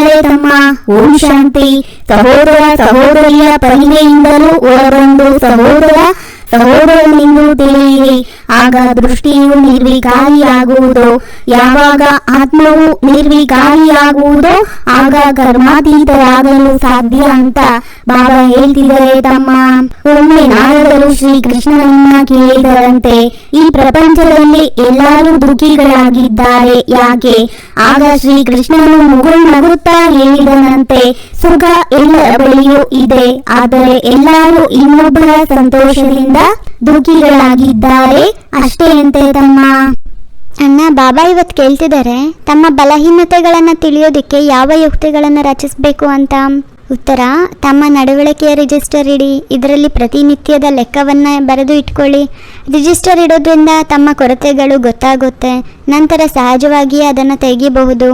ಕೇಳಿದರೆ ತಮ್ಮ ಓಂ ಶಾಂತಿ ಸಹೋದರ ಸಹೋದರಿಯ ಪರಿವೆಯಿಂದಲೂ ಹೊರಬಂದು ಸಹೋದರ ಸಹೋದರನೆಂದು ತಿಳಿಯಿರಿ ಆಗ ದೃಷ್ಟಿಯು ನಿರ್ವಿಕಾರಿಯಾಗುವುದು ಯಾವಾಗ ಆತ್ಮವು ನಿರ್ವಿಕಾರಿಯಾಗುವುದೋ ಆಗ ಕರ್ಮಾತೀತರಾಗಲು ಸಾಧ್ಯ ಅಂತ ಬಾಬಾ ಹೇಳ್ತಿದ್ದಾರೆ, ತಮ್ಮ ಒಮ್ಮೆ ನಾರದರು ಶ್ರೀ ಕೃಷ್ಣನನ್ನ ಕೇಳಿದರಂತೆ, ಈ ಪ್ರಪಂಚದಲ್ಲಿ ಎಲ್ಲರೂ ದುಃಖಿಗಳಾಗಿದ್ದಾರೆ ಯಾಕೆ? ಆಗ ಶ್ರೀ ಕೃಷ್ಣನು ಮುಗುಳು ನಗುತ್ತಾ ಹೇಳಿದನಂತೆ, ಸುಖ ಎಲ್ಲರ ಬಳಿಯೂ ಇದೆ, ಆದರೆ ಎಲ್ಲರೂ ಇನ್ನೊಬ್ಬರ ಸಂತೋಷದಿಂದ ದುಃಖಿಗಳಾಗಿದ್ದಾರೆ ಅಷ್ಟೇ ಅಂತೆ ತಮ್ಮ? ಅಣ್ಣ, ಬಾಬಾ ಇವತ್ತು ಕೇಳ್ತಿದ್ದಾರೆ, ತಮ್ಮ ಬಲಹೀನತೆಗಳನ್ನು ತಿಳಿಯೋದಕ್ಕೆ ಯಾವ ಯುಕ್ತಿಗಳನ್ನು ರಚಿಸಬೇಕು ಅಂತ? ಉತ್ತರ, ತಮ್ಮ ನಡವಳಿಕೆಯ ರಿಜಿಸ್ಟರ್ ಇಡಿ. ಇದರಲ್ಲಿ ಪ್ರತಿನಿತ್ಯದ ಲೆಕ್ಕವನ್ನು ಬರೆದು ಇಟ್ಕೊಳ್ಳಿ. ರಿಜಿಸ್ಟರ್ ಇಡೋದ್ರಿಂದ ತಮ್ಮ ಕೊರತೆಗಳು ಗೊತ್ತಾಗುತ್ತೆ. ನಂತರ ಸಹಜವಾಗಿಯೇ ಅದನ್ನು ತೆಗೆಯಬಹುದು.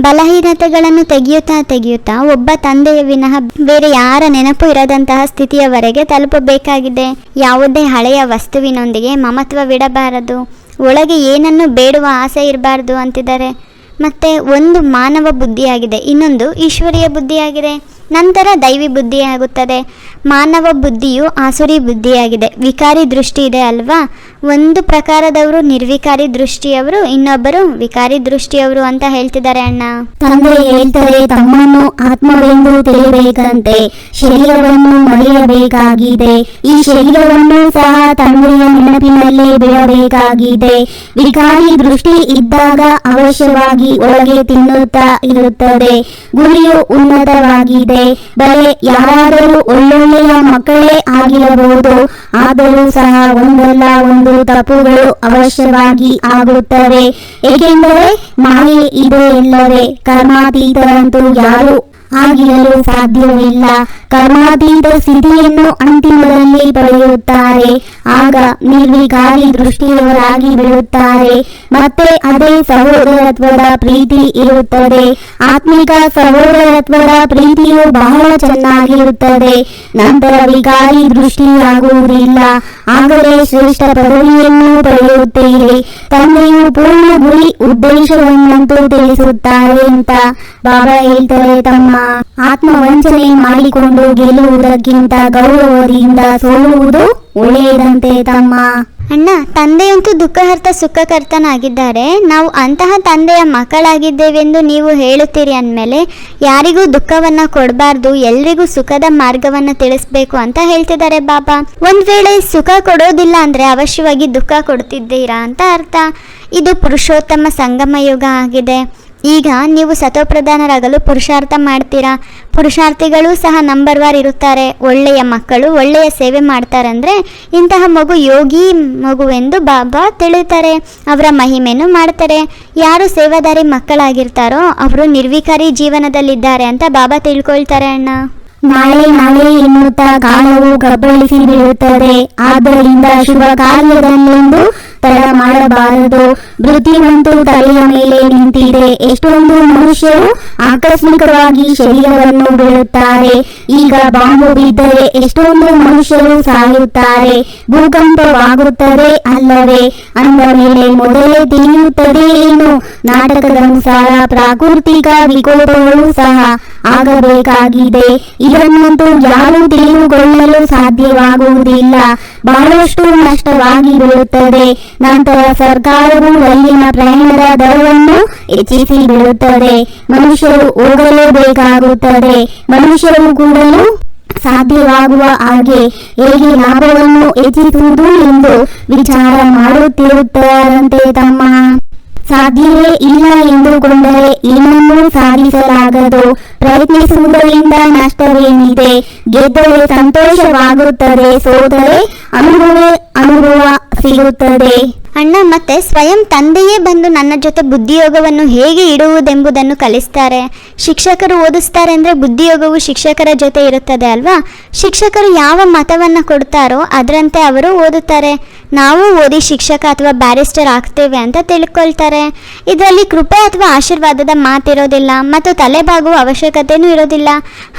ಬಲಹೀನತೆಗಳನ್ನು ತೆಗೆಯುತ್ತಾ ತೆಗೆಯುತ್ತಾ ಒಬ್ಬ ತಂದೆಯ ವಿನಃ ಬೇರೆ ಯಾರ ನೆನಪು ಇರದಂತಹ ಸ್ಥಿತಿಯವರೆಗೆ ತಲುಪಬೇಕಾಗಿದೆ. ಯಾವುದೇ ಹಳೆಯ ವಸ್ತುವಿನೊಂದಿಗೆ ಮಮತ್ವವಿಡಬಾರದು ಒಳಗೆ ಏನನ್ನು ಬೇಡುವ ಆಸೆ ಇರಬಾರ್ದು ಅಂತಿದ್ದಾರೆ. ಮತ್ತು ಒಂದು ಮಾನವ ಬುದ್ಧಿಯಾಗಿದೆ, ಇನ್ನೊಂದು ಈಶ್ವರೀಯ ಬುದ್ಧಿಯಾಗಿದೆ. ನಂತರ ದೈವಿ ಬುದ್ಧಿಯಾಗುತ್ತದೆ. ಮಾನವ ಬುದ್ಧಿಯು ಆಸುರಿ ಬುದ್ಧಿಯಾಗಿದೆ. ವಿಕಾರಿ ದೃಷ್ಟಿ ಇದೆ ಅಲ್ವಾ? ಒಂದು ಪ್ರಕಾರದವರು ನಿರ್ವಿಕಾರಿ ದೃಷ್ಟಿಯವರು, ಇನ್ನೊಬ್ಬರು ವಿಕಾರಿ ದೃಷ್ಟಿಯವರು ಅಂತ ಹೇಳ್ತಿದ್ದಾರೆ ಅಣ್ಣ. ತಂದೆ ಹೇಳ್ತಾರೆ, ತಮ್ಮನ್ನು ಆತ್ಮವೆಂದು ತಿಳಿಯಬೇಕಂತೆ ಶರೀರವನ್ನು ಮರೆಯಬೇಕಾಗಿದೆ. ಈ ಶರೀರವನ್ನು ಸಹ ತಂದೆಯ ನೆನಪಿನಲ್ಲಿ ಬಿಡಬೇಕಾಗಿದೆ. ವಿಕಾರಿ ದೃಷ್ಟಿ ಇದ್ದಾಗ ಅವಶ್ಯವಾಗಿ ಒಳಗೆ ತಿನ್ನುತ್ತಾ ಇರುತ್ತದೆ. ಗುರಿಯು ಉನ್ನತವಾಗಿದೆ. ಬಲೆ ಯಾರಾದರೂ ಒಳ್ಳೊಳ್ಳೆಯ ಮಕ್ಕಳೇ ಆಗಿರಬಹುದು. ಆದರೂ ಸಹ ಒಂದಲ್ಲ ಒಂದು ತಪ್ಪುಗಳು ಅವಶ್ಯವಾಗಿ ಆಗುತ್ತವೆ. ಏಕೆಂದರೆ ಮಾಯೆ ಇದೆ ಇಲ್ಲವೇ ಕರ್ಮಾತೀತರಂತೂ ಯಾರು ಆಗಿರಲು ಸಾಧ್ಯವಿಲ್ಲ. ಕರ್ಮಾತೀತ ಸ್ಥಿತಿಯನ್ನು ಅಂತಿಮದಲ್ಲಿ ಪಡೆಯುತ್ತಾರೆ. ಆಗ ನಿರ್ವಿಕಾರಿ ದೃಷ್ಟಿಯವರಾಗಿ ಬಿಡುತ್ತಾರೆ. ಮತ್ತೆ ಅದೇ ಸಹೋದರತ್ವದ ಪ್ರೀತಿ ಇರುತ್ತದೆ. ಆತ್ಮಿಕ ಸಹೋದರತ್ವದ ಪ್ರೀತಿಯು ಬಹಳ ಚೆನ್ನಾಗಿರುತ್ತದೆ. ನಂತರ ವಿಕಾರಿ ದೃಷ್ಟಿಯಾಗುವುದಿಲ್ಲ. ಆಗಲೇ ಶ್ರೇಷ್ಠ ಪದವಿಯನ್ನು ಪಡೆಯುತ್ತೀರಿ. ತಂದೆಯು ಪೂರ್ಣ ಗುರಿ ಉದ್ದೇಶವನ್ನಂತೂ ತಿಳಿಸುತ್ತಾರೆ ಅಂತ ಬಾಬಾ ಹೇಳ್ತಾರೆ ತಮ್ಮ ಆತ್ಮವಂಚನೆ ಮಾಡಿಕೊಂಡು ಗೆಲ್ಲುವುದಕ್ಕಿಂತ ಗೌರವದಿಂದ ಸೋಲುವುದು ಒಳ್ಳೆಯದಂತೆ ತಮ್ಮ ಅಣ್ಣ, ತಂದೆಯಂತೂ ದುಃಖಹರ್ತ ಸುಖಕರ್ತನಾಗಿದ್ದಾರೆ. ನಾವು ಅಂತಹ ತಂದೆಯ ಮಕ್ಕಳಾಗಿದ್ದೇವೆಂದು ನೀವು ಹೇಳುತ್ತೀರಿ ಅಂದಮೇಲೆ ಯಾರಿಗೂ ದುಃಖವನ್ನು ಕೊಡಬಾರ್ದು, ಎಲ್ರಿಗೂ ಸುಖದ ಮಾರ್ಗವನ್ನು ತಿಳಿಸ್ಬೇಕು ಅಂತ ಹೇಳ್ತಿದ್ದಾರೆ ಬಾಬಾ. ಒಂದು ವೇಳೆ ಸುಖ ಕೊಡೋದಿಲ್ಲ ಅಂದರೆ ಅವಶ್ಯವಾಗಿ ದುಃಖ ಕೊಡ್ತಿದ್ದೀರಾ ಅಂತ ಅರ್ಥ. ಇದು ಪುರುಷೋತ್ತಮ ಸಂಗಮ ಯುಗ ಆಗಿದೆ. ಈಗ ನೀವು ಸತೋಪ್ರಧಾನರಾಗಲು ಪುರುಷಾರ್ಥ ಮಾಡ್ತೀರಾ? ಪುರುಷಾರ್ಥಿಗಳು ಸಹ ನಂಬರ್ ವಾರ್ ಇರುತ್ತಾರೆ. ಒಳ್ಳೆಯ ಮಕ್ಕಳು ಒಳ್ಳೆಯ ಸೇವೆ ಮಾಡ್ತಾರಂದ್ರೆ ಇಂತಹ ಮಗು ಯೋಗಿ ಮಗುವೆಂದು ಬಾಬಾ ತಿಳಿತಾರೆ. ಅವರ ಮಹಿಮೆಯನ್ನು ಮಾಡ್ತಾರೆ. ಯಾರು ಸೇವಾದಾರಿ ಮಕ್ಕಳಾಗಿರ್ತಾರೋ ಅವರು ನಿರ್ವಿಕಾರಿ ಜೀವನದಲ್ಲಿದ್ದಾರೆ ಅಂತ ಬಾಬಾ ತಿಳ್ಕೊಳ್ತಾರೆ ಅಣ್ಣ. ನಾಳೆ ನಾಳೆ ಎನ್ನುತ್ತಾ ಕಾಲವು ಗಬ್ಬಳಿಸಿ ಬೀಳುತ್ತದೆ. ಆದ್ದರಿಂದ ಶುಭ ಕಾರ್ಯದಲ್ಲೆಂದು ತಡ ಮಾಡಬಾರದು. ಮೃತ್ಯುವಂತೂ ತಲೆಯ ಮೇಲೆ ನಿಂತಿದೆ. ಎಷ್ಟೊಂದು ಮನುಷ್ಯರು ಆಕಸ್ಮಿಕವಾಗಿ ಶರೀರವನ್ನು ಬಿಡುತ್ತಾರೆ ಈಗ ಬಾಂಬು ಬಿದ್ದರೆ ಎಷ್ಟೊಂದು ಮನುಷ್ಯರು ಸಾಯುತ್ತಾರೆ. ಭೂಕಂಪವಾಗುತ್ತದೆ ಅಲ್ಲವೇ? ಅಂದ ಮೇಲೆ ಮೊದಲೇ ತಿಳಿಯುತ್ತದೆ ಏನು? ನಾಟಕದನುಸಾರ ಪ್ರಾಕೃತಿಕ ವಿಕೋಪಗಳು ಸಹ ಆಗಬೇಕಾಗಿದೆ. ಇದನ್ನಂತೂ ಯಾರು ತಿಳಿದುಕೊಳ್ಳಲು ಸಾಧ್ಯವಾಗುವುದಿಲ್ಲ. ಬಹಳಷ್ಟು ನಷ್ಟವಾಗಿ ಬೀಳುತ್ತದೆ ನಂತರ ಸರ್ಕಾರವು ಅಲ್ಲಿನ ಪ್ರಯಾಣದ ದರವನ್ನು ಹೆಚ್ಚಿಸಿ ಬಿಡುತ್ತದೆ ಮನುಷ್ಯರು ಹೋಗಲೇಬೇಕಾಗುತ್ತದೆ. ಮನುಷ್ಯರು ಕೂಡಲು ಸಾಧ್ಯವಾಗುವ ಹಾಗೆ ಹೇಗೆ ಲಾಭವನ್ನು ಹೆಚ್ಚಿಸುವುದು ಎಂದು ವಿಚಾರ ಮಾಡುತ್ತಿರುತ್ತಾರಂತೆ ತಮ್ಮ ಸಾಧ್ಯವೇ ಇಲ್ಲ ಎಂದುಕೊಂಡರೆ ಏನನ್ನೂ ಸಾಧಿಸಲಾಗದು. ಪ್ರಯತ್ನಿಸುವುದರಿಂದ ನಷ್ಟವೇನಿದೆ? ಗೆದ್ದರೆ ಸಂತೋಷವಾಗುತ್ತದೆ ಸೋದರೆ ಅನುಭವ ಅನುಭವ ಸಿಗುತ್ತದೆ. ಅಣ್ಣ, ಮತ್ತೆ ಸ್ವಯಂ ತಂದೆಯೇ ಬಂದು ನನ್ನ ಜೊತೆ ಬುದ್ಧಿಯೋಗವನ್ನು ಹೇಗೆ ಇಡುವುದೆಂಬುದನ್ನು ಕಲಿಸ್ತಾರೆ. ಶಿಕ್ಷಕರು ಓದಿಸ್ತಾರೆ ಅಂದರೆ ಬುದ್ಧಿಯೋಗವು ಶಿಕ್ಷಕರ ಜೊತೆ ಇರುತ್ತದೆ ಅಲ್ವಾ? ಶಿಕ್ಷಕರು ಯಾವ ಮತವನ್ನು ಕೊಡ್ತಾರೋ ಅದರಂತೆ ಅವರು ಓದುತ್ತಾರೆ. ನಾವು ಓದಿ ಶಿಕ್ಷಕ ಅಥವಾ ಬ್ಯಾರಿಸ್ಟರ್ ಆಗ್ತೇವೆ ಅಂತ ತಿಳ್ಕೊಳ್ತಾರೆ. ಇದರಲ್ಲಿ ಕೃಪೆ ಅಥವಾ ಆಶೀರ್ವಾದದ ಮಾತಿರೋದಿಲ್ಲ ಮತ್ತು ತಲೆಬಾಗುವ ಅವಶ್ಯಕತೆಯೂ ಇರೋದಿಲ್ಲ.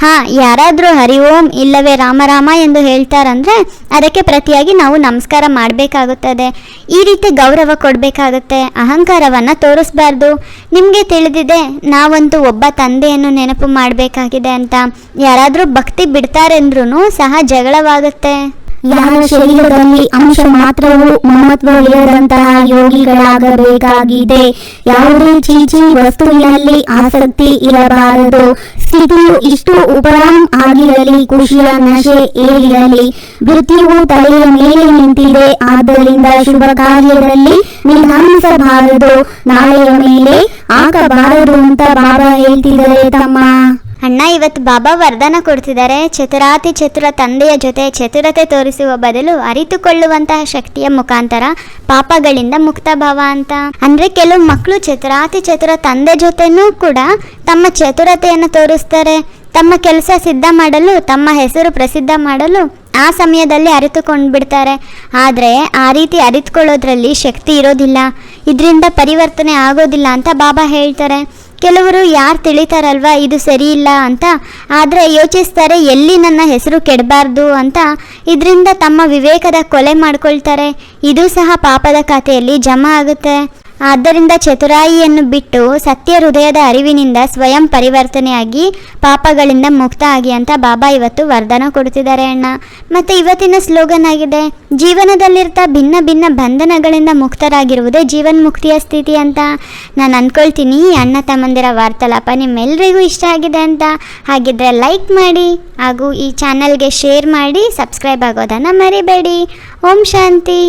ಹಾಂ, ಯಾರಾದರೂ ಹರಿ ಓಂ ಇಲ್ಲವೇ ರಾಮರಾಮ ಎಂದು ಹೇಳ್ತಾರಂದ್ರೆ ಅದಕ್ಕೆ ಪ್ರತಿಯಾಗಿ ನಾವು ನಮಸ್ಕಾರ ಮಾಡಬೇಕಾಗುತ್ತದೆ. ಈ ರೀತಿ ಗೌರವ ಕೊಡಬೇಕಾಗುತ್ತೆ. ಅಹಂಕಾರವನ್ನು ತೋರಿಸ್ಬಾರ್ದು. ನಿಮಗೆ ತಿಳಿದಿದೆ, ನಾವಂತೂ ಒಬ್ಬ ತಂದೆಯನ್ನು ನೆನಪು ಮಾಡಬೇಕಾಗಿದೆ ಅಂತ. ಯಾರಾದರೂ ಭಕ್ತಿ ಬಿಡ್ತಾರೆಂದ್ರೂ ಸಹ ಜಗಳವಾಗುತ್ತೆ. ಯಾರ ಶರೀರದಲ್ಲಿ ಅಂಶ ಮಾತ್ರವೂ ಮಹತ್ವವಿಲ್ಲದಂತಹ ಯೋಗಿಗಳಾಗಬೇಕಾಗಿದೆ. ಯಾವುದೇ ಚೀಚಿ ವಸ್ತುವಿನಲ್ಲಿ ಆಸಕ್ತಿ ಇರಬಾರದು. ಸ್ಥಿತಿಯು ಇಷ್ಟು ಉಪರಾಮ್ ಆಗಿರಲಿ ಖುಷಿಯ ನಶೆ ಏರಿರಲಿ. ಮೃತ್ಯುವು ತಲೆಯ ಮೇಲೆ ನಿಂತಿದೆ, ಆದ್ದರಿಂದ ಶುಭ ಕಾರ್ಯದಲ್ಲಿ ನಿಧಾನಿಸಬಾರದು. ನಾಳೆಯ ಮೇಲೆ ಆಗಬಾರದು ಅಂತ ಬಾಬಾ ಹೇಳ್ತಿದ್ದಾರೆ ತಮ್ಮ ಅಣ್ಣ, ಇವತ್ತು ಬಾಬಾ ವರದಾನ ಕೊಡ್ತಿದ್ದಾರೆ. ಚತುರಾತಿ ಚತುರ ತಂದೆಯ ಜೊತೆ ಚತುರತೆ ತೋರಿಸುವ ಬದಲು ಅರಿತುಕೊಳ್ಳುವಂತಹ ಶಕ್ತಿಯ ಮುಖಾಂತರ ಪಾಪಗಳಿಂದ ಮುಕ್ತ ಭಾವ ಅಂತ. ಅಂದ್ರೆ ಕೆಲವು ಮಕ್ಕಳು ಚತುರಾತಿ ಚತುರ ತಂದೆ ಜೊತೆನೂ ಕೂಡ ತಮ್ಮ ಚತುರತೆಯನ್ನು ತೋರಿಸ್ತಾರೆ. ತಮ್ಮ ಕೆಲಸ ಸಿದ್ಧ ಮಾಡಲು, ತಮ್ಮ ಹೆಸರು ಪ್ರಸಿದ್ಧ ಮಾಡಲು ಆ ಸಮಯದಲ್ಲಿ ಅರಿತುಕೊಂಡು ಬಿಡ್ತಾರೆ ಆದರೆ ಆ ರೀತಿ ಅರಿತುಕೊಳ್ಳೋದ್ರಲ್ಲಿ ಶಕ್ತಿ ಇರೋದಿಲ್ಲ. ಇದರಿಂದ ಪರಿವರ್ತನೆ ಆಗೋದಿಲ್ಲ ಅಂತ ಬಾಬಾ ಹೇಳ್ತಾರೆ. ಕೆಲವರು ಯಾರು ತಿಳಿತಾರಲ್ವ, ಇದು ಸರಿ ಇಲ್ಲ ಅಂತ. ಆದರೆ ಯೋಚಿಸ್ತಾರೆ, ಎಲ್ಲಿ ನನ್ನ ಹೆಸರು ಕೆಡಬಾರ್ದು ಅಂತ. ಇದರಿಂದ ತಮ್ಮ ವಿವೇಕದ ಕೊಲೆ ಮಾಡ್ಕೊಳ್ತಾರೆ. ಇದು ಸಹ ಪಾಪದ ಖಾತೆಯಲ್ಲಿ ಜಮಾ ಆಗುತ್ತೆ. ಆದ್ದರಿಂದ ಚತುರಾಯಿಯನ್ನು ಬಿಟ್ಟು ಸತ್ಯ ಹೃದಯದ ಅರಿವಿನಿಂದ ಸ್ವಯಂ ಪರಿವರ್ತನೆಯಾಗಿ ಪಾಪಗಳಿಂದ ಮುಕ್ತ ಆಗಿ ಅಂತ ಬಾಬಾ ಇವತ್ತು ವರದಾನ ಕೊಡ್ತಿದ್ದಾರೆ ಅಣ್ಣ. ಮತ್ತು ಇವತ್ತಿನ ಸ್ಲೋಗನ್ ಆಗಿದೆ, ಜೀವನದಲ್ಲಿರ್ತಾ ಭಿನ್ನ ಭಿನ್ನ ಬಂಧನಗಳಿಂದ ಮುಕ್ತರಾಗಿರುವುದೇ ಜೀವನ್ಮುಕ್ತಿಯ ಸ್ಥಿತಿ ಅಂತ. ನಾನು ಅಂದ್ಕೊಳ್ತೀನಿ ಅಣ್ಣ ತಮ್ಮಂದಿರ ವಾರ್ತಾಲಾಪ ನಿಮ್ಮೆಲ್ಲರಿಗೂ ಇಷ್ಟ ಆಗಿದೆ ಅಂತ. ಹಾಗಿದ್ರೆ ಲೈಕ್ ಮಾಡಿ ಹಾಗೂ ಈ ಚಾನಲ್ಗೆ ಶೇರ್ ಮಾಡಿ, ಸಬ್ಸ್ಕ್ರೈಬ್ ಆಗೋದನ್ನು ಮರಿಬೇಡಿ. ಓಂ ಶಾಂತಿ.